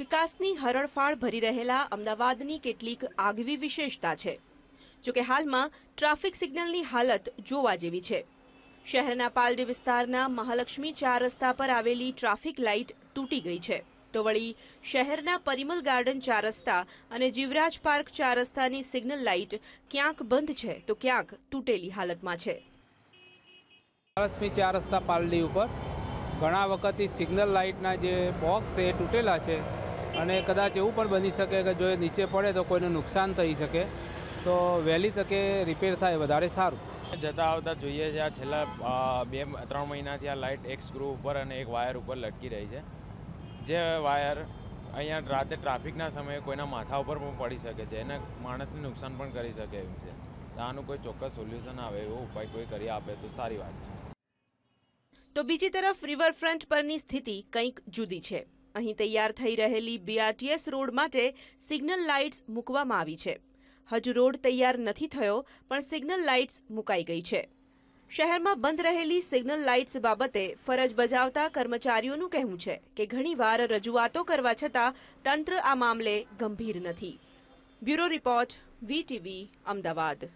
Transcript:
વિકાસની હરણફાળ ભરી રહેલા અમદાવાદની કેટલીક આગવી વિશેષતા છે. જોકે હાલમાં ટ્રાફિક સિગ્નલની હાલત જોવા જેવી છે. શહેરના પાલડી વિસ્તારના મહાલક્ષ્મી ચાર રસ્તા પર આવેલી ટ્રાફિક લાઇટ તૂટી ગઈ છે. તો વળી શહેરના પરિમલ ગાર્ડન ચાર રસ્તા અને જીવરાજ પાર્ક ચાર રસ્તાની સિગ્નલ લાઇટ ક્યાંક બંધ છે તો ક્યાંક તૂટેલી હાલતમાં છે. મહાલક્ષ્મી ચાર રસ્તા પાલડી ઉપર ઘણા વખતથી સિગ્નલ લાઇટના જે બોક્સ એ તૂટેલા છે. અને કદાચ એવું પણ બની શકે કે જો એ નીચે પડે તો કોઈને નુકસાન થઈ શકે. તો વહેલી તકે રિપેર થાય વધારે સારું. જતા આવતા જોઈએ છે આ છેલ્લા બે ત્રણ મહિનાથી આ લાઇટ એક સ્ક્રૂ ઉપર અને એક વાયર ઉપર લટકી રહી છે. જે વાયર અહીંયા રાતે ટ્રાફિકના સમયે કોઈના માથા ઉપર પણ પડી શકે છે. એને માણસને નુકસાન પણ કરી શકે એમ છે. તો આનું કોઈ ચોક્કસ સોલ્યુશન આવે એવો ઉપાય કોઈ કરી આપે તો સારી વાત છે. તો બીજી તરફ રિવરફ્રન્ટ પરની સ્થિતિ કંઈક જુદી છે. અહીં તૈયાર થઈ રહેલી બીઆરટીએસ રોડ માટે સિગ્નલ લાઇટ્સ મૂકવામાં આવી છે. હજુ રોડ તૈયાર નથી થયો, પણ સિગ્નલ લાઇટ્સ મુકાઈ ગઈ છે. શહેરમાં બંધ રહેલી સિગ્નલ લાઇટ્સ બાબતે ફરજ બજાવતા કર્મચારીઓનું કહેવું છે કે ઘણીવાર રજૂઆતો કરવા છતાં તંત્ર આ મામલે ગંભીર નથી. Bureau report VTV Ahmedabad.